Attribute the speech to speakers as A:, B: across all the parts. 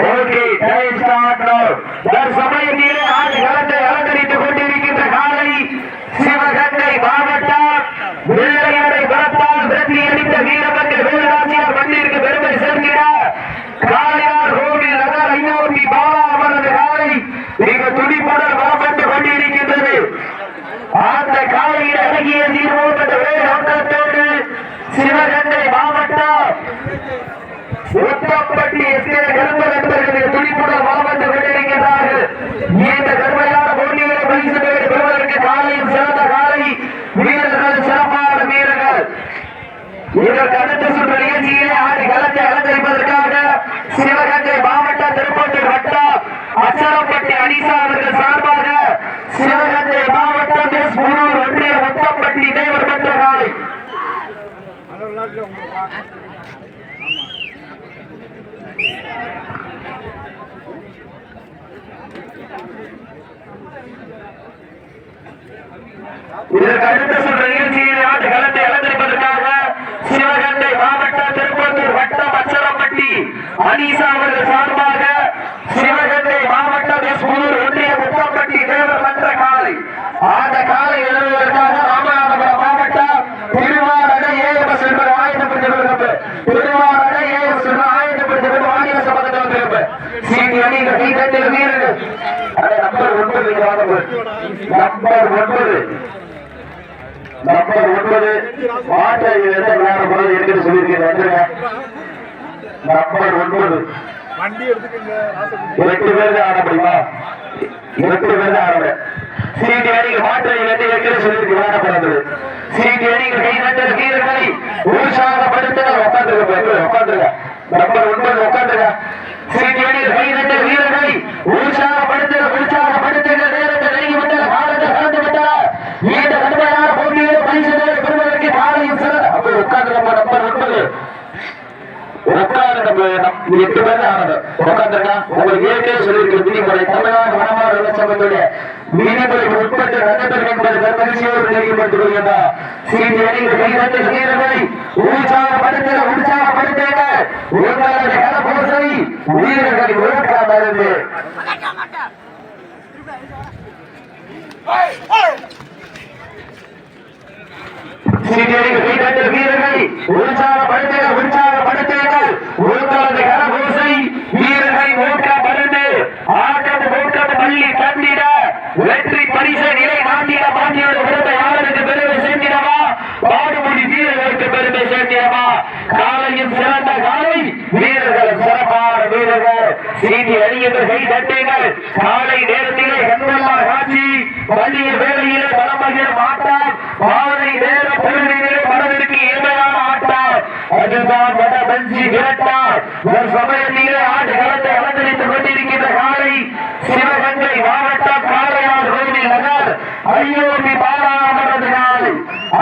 A: Okay time start no தற்சமயத்திலே ஆடு களத்தை அலங்கரித்துக் கொண்டிருக்கின்ற காலை சிவகங்கை மாவட்டம் வெள்ளையரை பலத்தால் விரட்டி அடித்த வீரமங்கை வேலுராசியார் மண்ணிற்கு பெருமை சேர்க்கிற காளையார் கோவில் நகர் ஐநூத்தி பாலா அவரது காலை மிக துடிப்புடன் பலப்பட்டு கொண்டிருக்கின்றது அந்த காலையில் அழகிய நீர்மூட்ட வேலோட்டத்தோடு சிவகங்கை மாவட்டம் கட்டி எஸ்கே கரும்பு நண்பர்களுக்கு துணிப்புடன் வளம் வந்து நீண்ட இந்த கடுமையான போட்டிகளை பரிசு பெற்று பெறுவதற்கு காலையில் சிறந்த காலை வீரர்கள் சிறப்பான வீரர்கள். இதற்கு அடுத்த சுற்று நிகழ்ச்சியிலே ஆடி களத்தை அலங்கரிப்பதற்காக சிவகங்கை மாவட்டம் திருப்பத்தூர் வட்டம் அச்சரப்பட்டி அனிசா அவர்கள் சார்பாக சிவகங்கை மாவட்டம் எஸ் முன்னூர் ஒன்றிய உத்தப்பட்டி தேவர் பெற்ற காலை இதற்கு அடுத்த நிகழ்ச்சியில் ஆட்டு களத்தை அலங்கரிப்பதற்காக சிவகங்கை மாவட்டம் திருப்பத்தூர் வட்டம் அச்சரப்பட்டி அனீசா அவர்கள் சார்பாக சிவகங்கை மாவட்டம் எஸ் புதூர் ஒன்றிய முத்தப்பட்டி தேவர் மன்ற காலை. அந்த காலை எழுதுவதற்காக நம்பர் ஒன்பது நம்பர் ஒன்பது நம்பர் ஒன்பது மாட்டை எந்த விளையாட போறது இருக்குன்னு சொல்லியிருக்கீங்க வந்துருங்க நம்பர் ஒன்பது எட்டு பேர் ஆட முடியுமா எட்டு பேர் எட்டு கை வீரர்களை உற்சாகப்படுத்த உட்காந்துருக்க உட்காந்துருக்க நம்பர் ஒன்பது உட்காந்துருக்க சீட்டி அணிகள் கை நட்ட வீரர்களை உற்சாகப்படுத்த நேரத்தை நெருங்கி விட்டால் காலத்தை கலந்து விட்டால் இந்த கடுமையான போட்டியிலே பரிசு பெறுவதற்கு காலையும் சிறந்த அப்படி உட்காந்துருக்க நம்பர் ஒன்பது உட்கார்ந்து நம்ம எட்டு பேர் ஆனது உட்காந்துருக்கா உங்களுக்கு ஏற்கனவே சொல்லியிருக்கிற விதிமுறை தமிழ்நாடு உட்பட்டு என்பது பெருமகிழ்ச்சியோடு நினைவுபடுத்திக் அணிகள் கைதட்டு உற்சாகப்படுத்த உற்சாகப்படுத்த வீரர்களை உற்சாகப்படுத்த வெற்றி பரிசு நிலை மாற்றிட மாற்றியோட விருதை யாருக்கு பெருமை சேர்ந்திடவா பாடுமொழி வீரர்களுக்கு பெருமை சேர்ந்திடவா காலையும் சிறந்த காலை வீரர்கள் சிறப்பான வீரர்கள். சீட்டி அணியுங்கள் கை தட்டுங்கள். காலை நேரத்திலே கண்கொள்ளா காட்சி பள்ளிய வேலையிலே பலமகிழ் மாட்டார். மாலை நேர பொழுதிலே மனதிற்கு இனிமையான ஆட்டார். அதுதான் வட பஞ்சி விரட்டார். ஒரு சமயத்திலே ஆடு களத்தை அலங்கரித்துக் கொண்டிருக்கின்ற காலை சிவகங்கை மாவட்டம் காளையார் ரோடில் நகர் ஐயோபி பாலாமரது காலை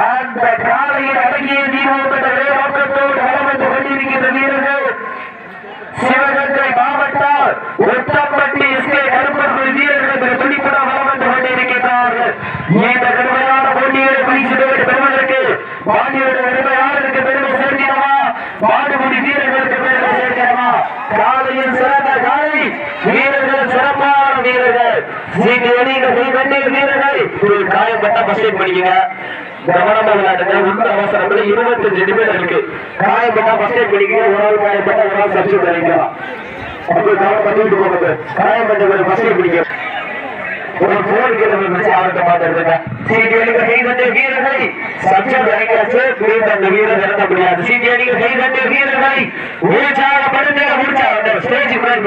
A: அந்த காலையில் அடங்கிய தீபம் நோக்கத்தோடு வளம் வந்து கொண்டிருக்கின்ற வீரர்கள் சிவகங்கை மாவட்டம் உத்தப்பட்டி எஸ்கே கருப்பூர் வீரர்கள் மிக துடிப்புடன் வளம் வந்து கொண்டிருக்கிறார்கள் இந்த கடுமையான போட்டிகளை பரிசு பெற்று பெறுவதற்கு பாண்டியுடைய உரிமையாளருக்கு பெருமை சேர்க்கிறவா மாடுபுடி வீரர்களுக்கு பெருமை சேர்க்கிறவா காலையில் சிறந்த காலை வீரர்கள் சிறப்பான வீரர்கள் சீட்டு வீரர்கள். ஒரு காயப்பட்ட பஸ்ட் பண்ணிக்கங்க கவனமா விளையாடுங்க உள்ள அவசரம் இருபத்தஞ்சு நிமிடம் இருக்கு. காயப்பட்டா ஃபர்ஸ்ட் பண்ணிக்கங்க ஒரு ஆள் காயப்பட்ட ஒரு ஆள் சப்ஸ்டியூட் பண்ணிக்கலாம். அப்படி கவனம் பண்ணிட்டு போகுது காயப்பட்ட ஃபர்ஸ்ட் எய்ட் பண்ணிக்க ஒரு போன் கேள்வி வச்சு ஆரம்ப பார்த்துருங்க சீட்டி அடிக்க வீரர்களை. அடிக்காச்சு மீண்டும் வீரர் முடியாது. சீட்டி அடிக்க வீரர்களை. உற்சாகப்படுத்த உற்சாகம் ஸ்டேஜ் முன்னாடி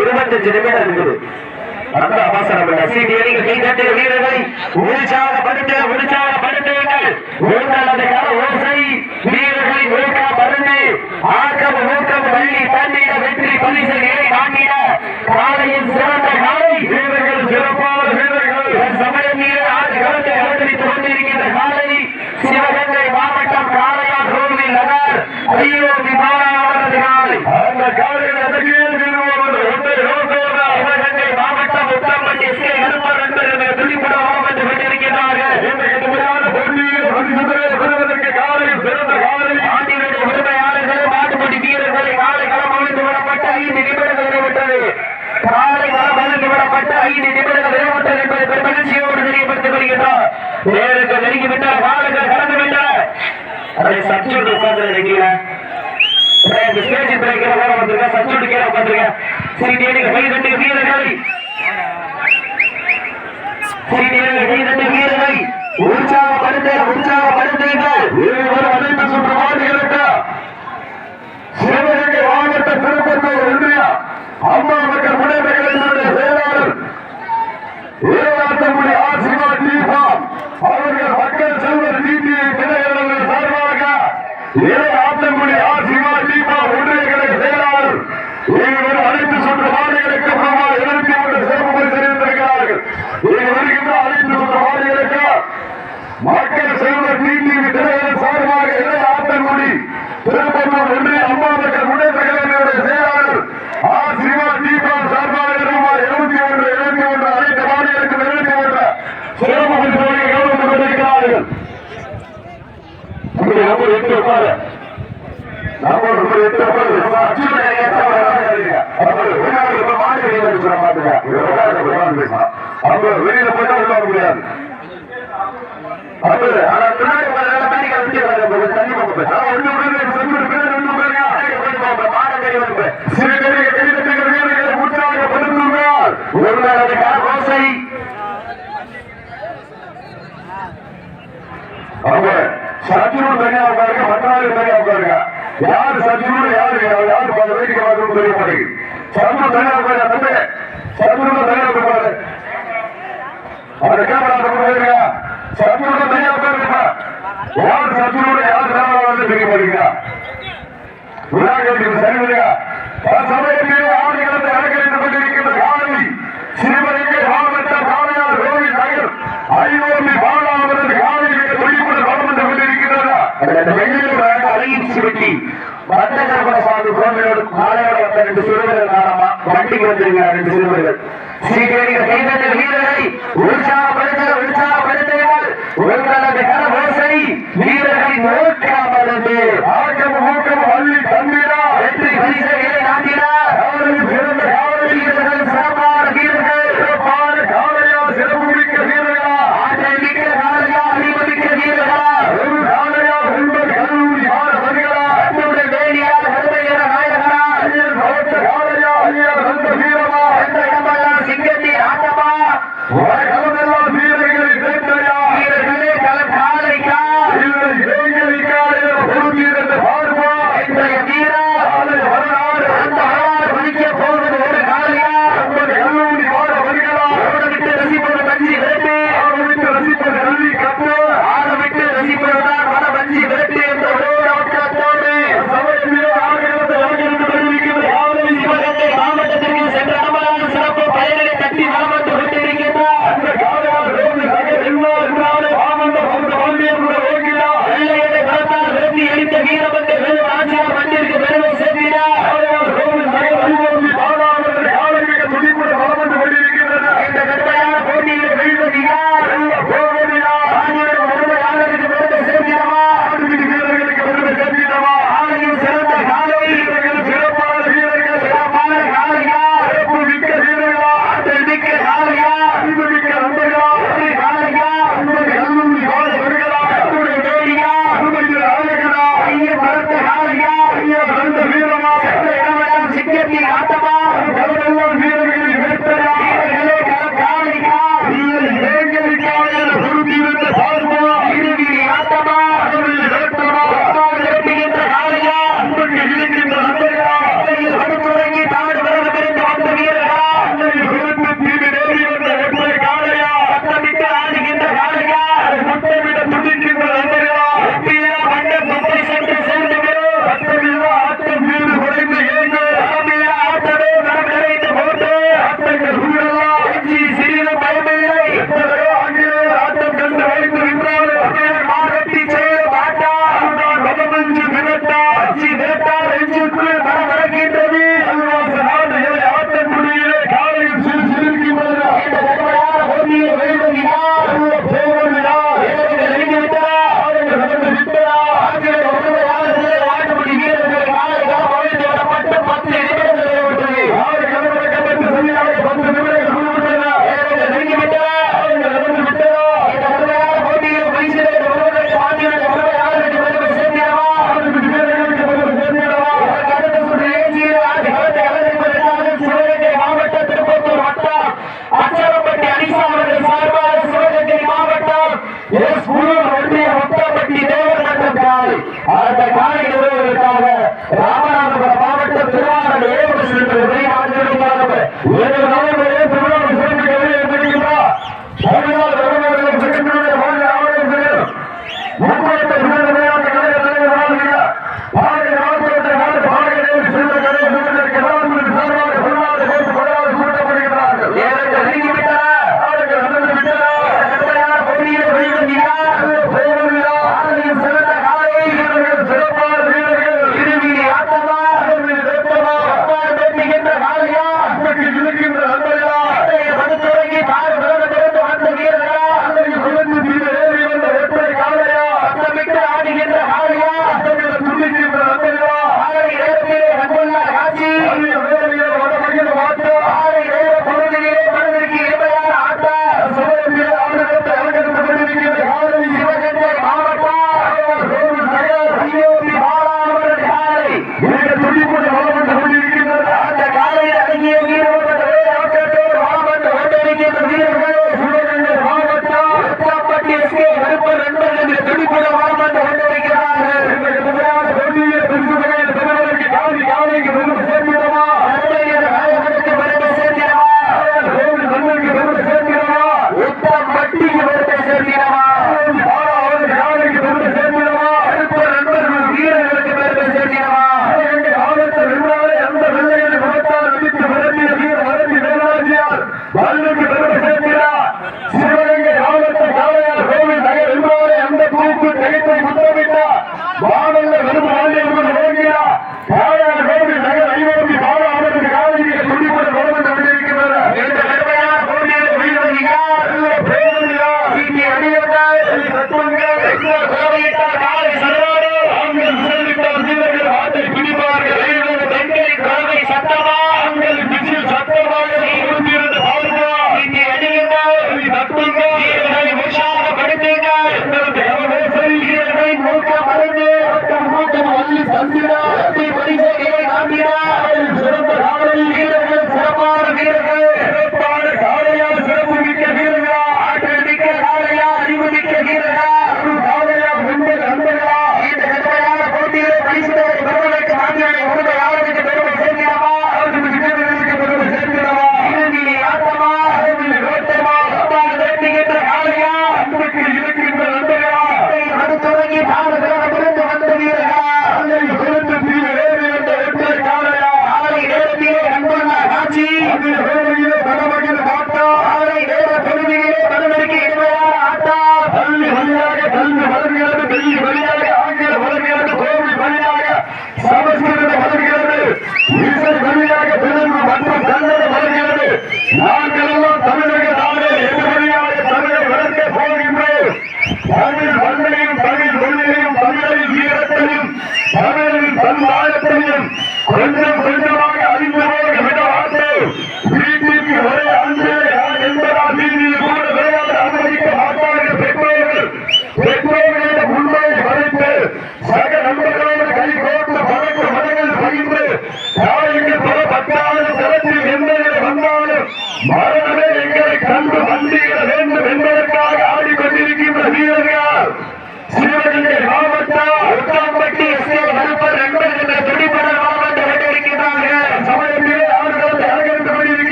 A: இருபத்தஞ்சு நிமிடம் இருக்குது. அந்த அவசரம் இல்ல. சீட்டி வீரர்களை உற்சாகப்படுத்த உற்சாகப்படுத்துங்கள். உங்களது ஐந்து நிமிடங்கள் நிறைவேற்றது. என்பது பெருமகிழ்ச்சியோடு தெரியப்படுத்திக் கொள்கின்றார் நேருக்கு நெருங்கிவிட்டார் காலங்கள் கடந்து விட்டார் அதை சற்று உட்கார்ந்து நினைக்கிறேன் இந்த ஸ்டேஜ் பிரேக்கிற போல வந்திருக்க சப்ஜெக்ட் கீழே உட்காந்துருக்க சரி நீங்க கை தட்டி வீரர்களை சரி நீங்க கை தட்டி வீரர்களை உற்சாகப்படுத்த உற்சாகப்படுத்துங்கள்
B: இருவர் அனைத்து சுற்றுவாதிகளுக்கு சிவகங்கை மாவட்ட திருப்பத்தூர் அம்மா மக்கள் முன்னேற்ற கழகத்தினுடைய செயலாளர் ஏவாத்தங்குடி ஆசிமா தீபம். அவர்கள் மக்கள் செல்வர் நீதியை சார்பாக இறை ஆத்தங்குடி செயலாளர் இருவர் அனைத்து சுற்றுவாதிகளுக்கு ரூபாய் இருபத்தி மூன்று சிறப்பு பரிசு அளித்திருக்கிறார்கள் இங்கு வருகின்ற அனைத்து சுற்றுவாதிகளுக்கு மக்கள் செல்வர் டிடிவி திரையரசு சார்பாக இளைய ஆத்தங்குடி திருப்பத்தூர் ஒன்றிய அம்மா மக்கள் முன்னேற்ற கழகத்தினுடைய செயலாளர் ஆ. சிவா தீபா சார்பாக ரூபாய் இருபத்தி ஒன்று இருபத்தி ஒன்று அனைத்து மாநிலங்களுக்கு இருபத்தி ஒன்று சிறப்பு பரிசுகளை கவனம் கொண்டிருக்கிறார்கள். நம்முடைய எட்டு உட்காரு. எட்டு மாடி வெளியில அவங்க வெளியில போயிட்டா உள்ள வர முடியாது அது ஆனா பின்னாடி உட்கார்ந்து
A: ஒரு
B: அவங்க தனியா உட்காருங்க மற்றாரு தனியா உட்காருங்க யாரு சத்ருன்னு யாரு யாரு பார்த்து வேடிக்கை பார்க்கணும் தெரிய மாட்டேங்குது சத்ரு தனியா உட்காருங்க தம்பி சத்ருன்னு தனியா உட்காரு அந்த கேமரா அந்த பக்கம் போயிருங்க. சத்ருன்னு தனியா உட்காருங்க யாரு சத்ருன்னு யாரு கேமரா தெரிய மாட்டேங்குதா விழா கேட்கிறது சரி விடுங்க. சமயத்திலே ஆடுகளத்தை அலங்கரித்துக் கொண்டிருக்கின்ற காலை சிறுவரங்கை மாவட்ட காளையார் கோவில் நகர் ஐநூறு பாலாவரது காலை துடிப்புடன் வளம் வந்து கொண்டிருக்கின்றதா
A: அழகின் சிவட்டி சுவாமி கோவிலோடு மாலையோட வந்த ரெண்டு சிறுவர்கள் காரணமா வண்டிக்கு வந்திருங்க ரெண்டு சிறுவர்கள். சீக்கிரம் கைதட்ட வீரரை உற்சாகப்படுத்த உற்சாகப்படுத்தினால் உங்களது கரபோசை வீரரை நோக்காமலது
B: ஆட்டமும் ஊக்கம் அள்ளி
A: தந்து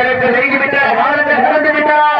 A: எனக்கு செய்துவிட்ட
B: வாழ்க்கை சிறந்து
A: விட்டார்.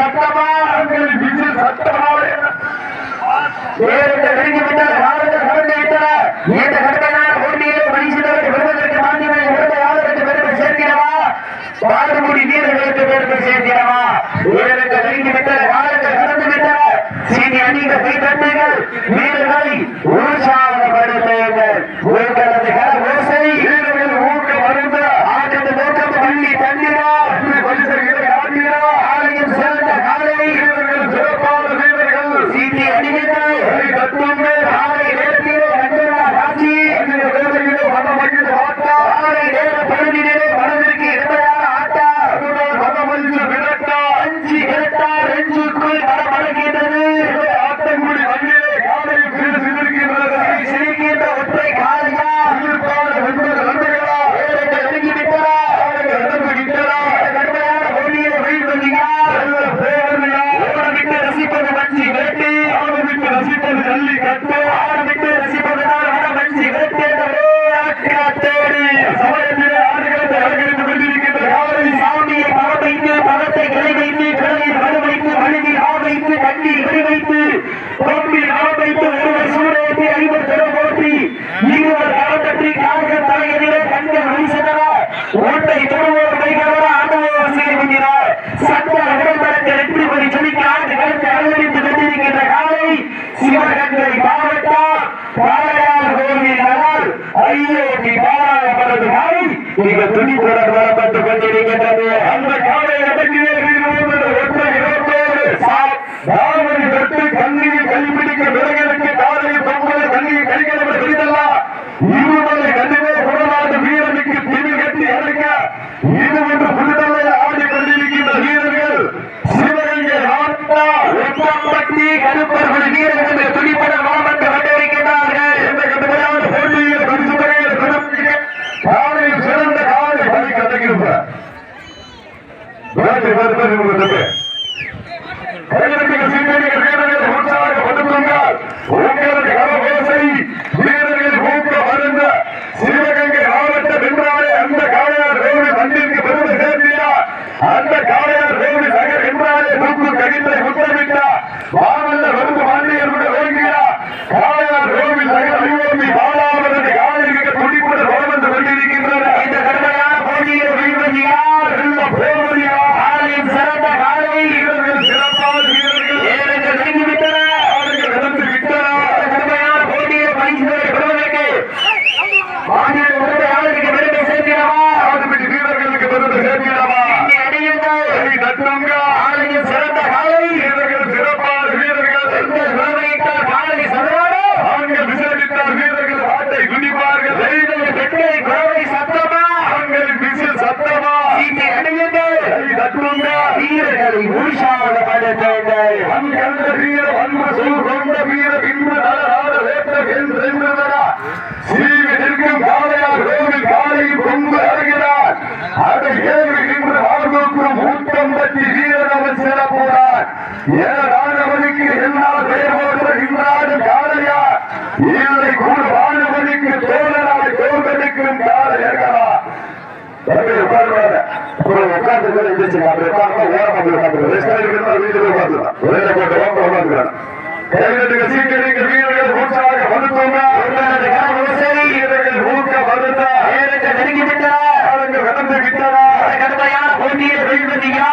A: சட்டமா சட்டமா உன்னை தொடுவோர் கைகளோட ஆடுவோர் செய்கிறார் சட்ட அகம்பரத்தை எப்படி ஒரு சொல்லிக்கு ஆண்டு கருத்து அனுமதித்து கொண்டிருக்கின்ற காலை சிவகங்கை மாவட்டம் பாளையார் கோவில் நகர் ஐயோட்டி பாளையம் காலை மிக துணிப்புடன் வரப்பட்டுக் கொண்டிருக்கின்றது.
B: அந்த ஏழானவனுக்கு என்னால் பெயர் போன்ற இன்றாலும் காலையா? இல்லை கூடுவானவனுக்கு தோழனாய் தோல்களுக்கும் கால ஏற்கலா உட்கார்ந்து கடந்து
A: விட்டதா கடமையான போட்டியில் வெளிவந்தீங்களா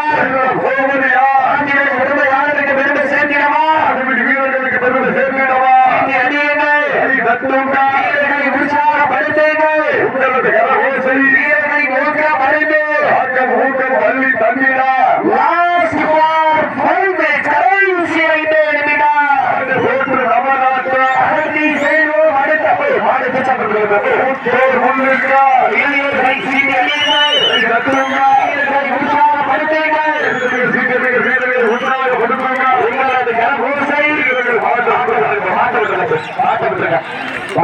A: Venga.